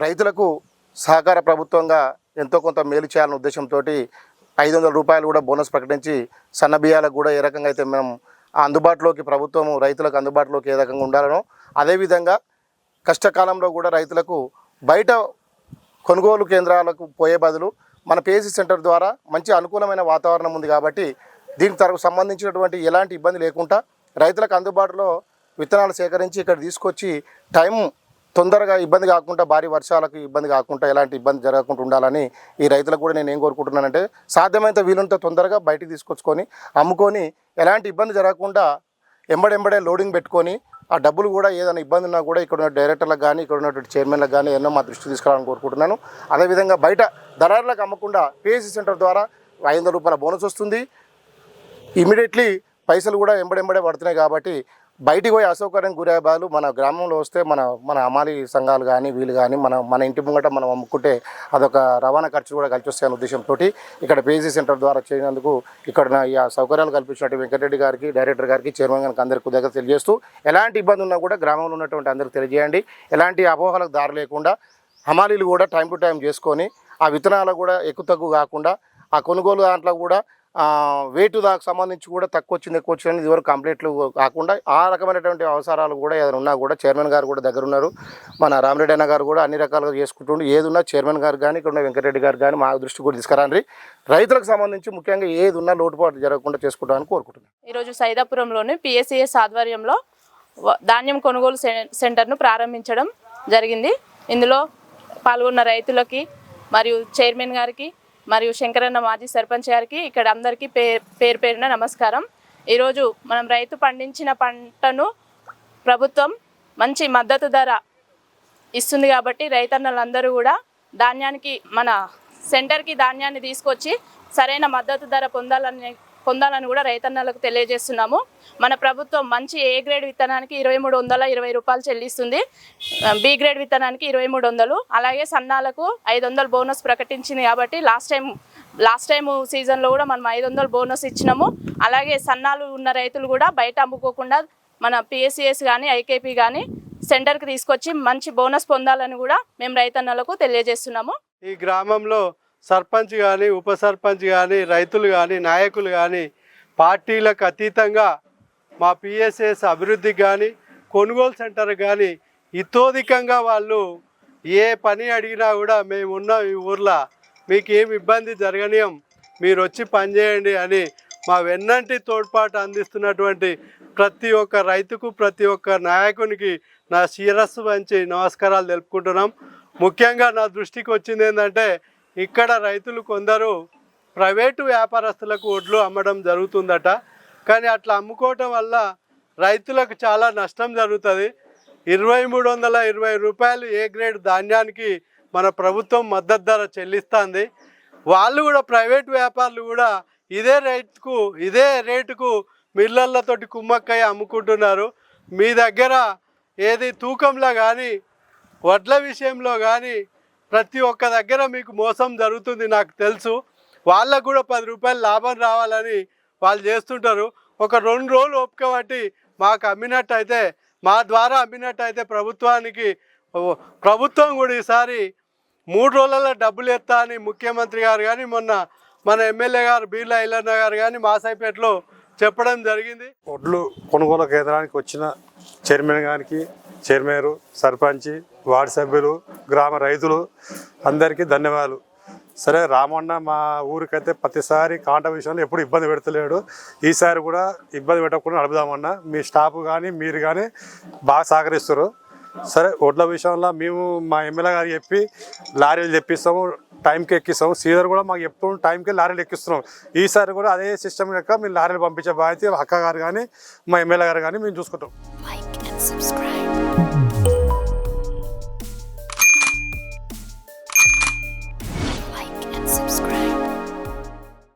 రైతులకు సహకార ప్రభుత్వంగా ఎంతో కొంత మేలు చేయాలనే ఉద్దేశంతో ఐదు వందల రూపాయలు కూడా బోనస్ ప్రకటించి సన్న బియ్యాలకు కూడా ఏ రకంగా అయితే మేము అందుబాటులోకి ప్రభుత్వం రైతులకు అందుబాటులోకి ఏ రకంగా ఉండాలనో అదేవిధంగా కష్టకాలంలో కూడా రైతులకు బయట కొనుగోలు కేంద్రాలకు పోయే బదులు మన పిఎస్సి సెంటర్ ద్వారా మంచి అనుకూలమైన వాతావరణం ఉంది కాబట్టి దీనికి తరకు సంబంధించినటువంటి ఎలాంటి ఇబ్బంది లేకుండా రైతులకు అందుబాటులో విత్తనాలు సేకరించి ఇక్కడ తీసుకొచ్చి టైం తొందరగా ఇబ్బంది కాకుండా భారీ వర్షాలకు ఇబ్బంది కాకుండా ఎలాంటి ఇబ్బంది జరగకుండా ఉండాలని ఈ రైతులకు కూడా నేను ఏం కోరుకుంటున్నానంటే సాధ్యమైనంత వీలుంత తొందరగా బయటికి తీసుకొచ్చుకొని అమ్ముకొని ఎలాంటి ఇబ్బంది జరగకుండా ఎంబడెంబడే లోడింగ్ పెట్టుకొని ఆ డబ్బులు కూడా ఏదైనా ఇబ్బంది ఉన్నా కూడా ఇక్కడ ఉన్న డైరెక్టర్లకు కానీ ఇక్కడ ఉన్నటువంటి చైర్మన్లకు కానీ ఎన్నో మా దృష్టి తీసుకురావాలని కోరుకుంటున్నాను. అదేవిధంగా బయట దళారులకు అమ్మకుండా పిఎస్సి సెంటర్ ద్వారా ఐదు వందల రూపాయల బోనస్ వస్తుంది. ఇమీడియట్లీ పైసలు కూడా ఎంబడెంబడే పడుతున్నాయి కాబట్టి బయటికి పోయి అసౌకర్యం గురయ్యే మన గ్రామంలో వస్తే మన మన అమాలి సంఘాలు కానీ వీళ్ళు కానీ మన మన ఇంటి ముంగట మనం అమ్ముకుంటే అదొక రవాణా ఖర్చు కూడా కలిసి వస్తాయనే ఉద్దేశంతో ఇక్కడ పేజీ సెంటర్ ద్వారా చేయనందుకు ఇక్కడ ఈ ఆ సౌకర్యాలు కల్పించినట్టు వెంకటరెడ్డి గారికి డైరెక్టర్ గారికి చైర్మన్ గారికి అందరికీ దగ్గర తెలియజేస్తూ ఎలాంటి ఇబ్బంది ఉన్నా కూడా గ్రామంలో ఉన్నటువంటి అందరికీ తెలియజేయండి. ఎలాంటి అపోహలకు దారి లేకుండా హమాలీలు కూడా టైం టు టైం చేసుకొని ఆ విత్తనాలు కూడా ఎక్కువ తగ్గు కాకుండా ఆ కొనుగోలు దాంట్లో కూడా వేటు వెయిట్ దానికి సంబంధించి కూడా తక్కువ వచ్చింది ఎక్కువ వచ్చింది ఇదివరకు కంప్లీట్లు కాకుండా ఆ రకమైనటువంటి అవసరాలు కూడా ఏదైనా ఉన్నా కూడా చైర్మన్ గారు కూడా దగ్గర ఉన్నారు. మన రామరెడ్డి అన్న గారు కూడా అన్ని రకాలుగా చేసుకుంటుండు. ఏది ఉన్నా చైర్మన్ గారు కానీ ఇక్కడ ఉన్న వెంకటరెడ్డి గారు కానీ మా దృష్టి కూడా తీసుకురండి. రైతులకు సంబంధించి ముఖ్యంగా ఏది ఉన్నా లోటుపాటు జరగకుండా చేసుకుంటామని కోరుకుంటున్నాను. ఈరోజు సైదాపురంలోని పిఎస్సిఎస్ ఆధ్వర్యంలో ధాన్యం కొనుగోలు సె- సెంటర్ను ప్రారంభించడం జరిగింది. ఇందులో పాల్గొన్న రైతులకి మరియు చైర్మన్ గారికి మరియు శంకరన్న మాజీ సర్పంచ్ గారికి ఇక్కడ అందరికీ పే పేరు పేరున నమస్కారం. ఈరోజు మనం రైతు పండించిన పంటను ప్రభుత్వం మంచి మద్దతు ధర ఇస్తుంది కాబట్టి రైతన్నలందరూ కూడా ధాన్యానికి మన సెంటర్కి ధాన్యాన్ని తీసుకొచ్చి సరైన మద్దతు ధర పొందాలని పొందాలని కూడా రైతన్నలకు తెలియజేస్తున్నాము. మన ప్రభుత్వం మంచి ఏ గ్రేడ్ విత్తనానికి ఇరవై మూడు వందల ఇరవై రూపాయలు చెల్లిస్తుంది. బి గ్రేడ్ విత్తనానికి ఇరవై మూడు వందలు. అలాగే సన్నాలకు ఐదు వందలు బోనస్ ప్రకటించింది కాబట్టి లాస్ట్ టైం లాస్ట్ టైం సీజన్లో కూడా మనం ఐదు వందలు బోనస్ ఇచ్చినాము. అలాగే సన్నాలు ఉన్న రైతులు కూడా బయట అమ్ముకోకుండా మన పిఎస్సిఎస్ కానీ ఐకేపీ కానీ సెంటర్కి తీసుకొచ్చి మంచి బోనస్ పొందాలని కూడా మేము రైతన్నలకు తెలియజేస్తున్నాము. ఈ గ్రామంలో సర్పంచ్ కానీ ఉప సర్పంచ్ కానీ రైతులు కానీ నాయకులు కానీ పార్టీలకు అతీతంగా మా పిఎస్ఎస్ అభివృద్ధికి కానీ కొనుగోలు సెంటర్ కానీ ఇతోధికంగా వాళ్ళు ఏ పని అడిగినా కూడా మేము ఉన్నాం ఈ ఊర్లో మీకు ఏమి ఇబ్బంది జరగనీయం మీరు వచ్చి పని చేయండి అని మా వెన్నంటి తోడ్పాటు అందిస్తున్నటువంటి ప్రతి ఒక్క రైతుకు ప్రతి ఒక్క నాయకునికి నా శిరస్సు వంచి నమస్కారాలు తెలుపుకుంటున్నాం. ముఖ్యంగా నా దృష్టికి వచ్చింది ఏంటంటే ఇక్కడ రైతులు కొందరు ప్రైవేటు వ్యాపారస్తులకు వడ్లు అమ్మడం జరుగుతుందట. కానీ అట్లా అమ్ముకోవటం వల్ల రైతులకు చాలా నష్టం జరుగుతుంది. ఇరవై మూడు వందల ఇరవై రూపాయలు ఏ గ్రేడ్ ధాన్యానికి మన ప్రభుత్వం మద్దతు ధర చెల్లిస్తుంది. వాళ్ళు కూడా ప్రైవేట్ వ్యాపారులు కూడా ఇదే రేటుకు ఇదే రేటుకు మిల్లర్లతోటి కుమ్మక్కయ్య అమ్ముకుంటున్నారు. మీ దగ్గర ఏది తూకంలో కానీ వడ్ల విషయంలో కానీ ప్రతి ఒక్క దగ్గర మీకు మోసం జరుగుతుంది నాకు తెలుసు. వాళ్ళకు కూడా పది రూపాయలు లాభం రావాలని వాళ్ళు చేస్తుంటారు. ఒక రెండు రోజులు ఓపిక బట్టి మాకు అమ్మినట్టయితే మా ద్వారా అమ్మినట్టయితే ప్రభుత్వానికి ప్రభుత్వం కూడా ఈసారి మూడు రోజులలో డబ్బులు ఎత్తా అని ముఖ్యమంత్రి గారు కానీ మొన్న మన ఎమ్మెల్యే గారు బీర్లా ఇల్లన్న గారు కానీ మాసాయిపేటలో చెప్పడం జరిగింది. ఒడ్లు కొనుగోలు కేంద్రానికి వచ్చిన చైర్మన్ గారికి చైర్మన్ సర్పంచ్ వార్డు సభ్యులు గ్రామ రైతులు అందరికీ ధన్యవాదాలు. సరే రామన్న మా ఊరికైతే ప్రతిసారి కాంట విషయంలో ఎప్పుడు ఇబ్బంది పెడతలేడు. ఈసారి కూడా ఇబ్బంది పెట్టకుండా నడుపుదామన్నా. మీ స్టాఫ్ కానీ మీరు కానీ బాగా సహకరిస్తారు సరే ఒడ్ల విషయంలో మేము మా ఎమ్మెల్యే గారికి చెప్పి లారీలు తెప్పిస్తాము టైంకి ఎక్కిస్తాము. సీజర్ కూడా మాకు ఎప్పుడు టైంకి లారీలు ఎక్కిస్తున్నాం. ఈసారి కూడా అదే సిస్టమ్ లెక్క మీరు లారీలు పంపించే బాధ్యత అక్క గారు కానీ మా ఎమ్మెల్యే గారు కానీ మేము చూసుకుంటాం. Mm-hmm.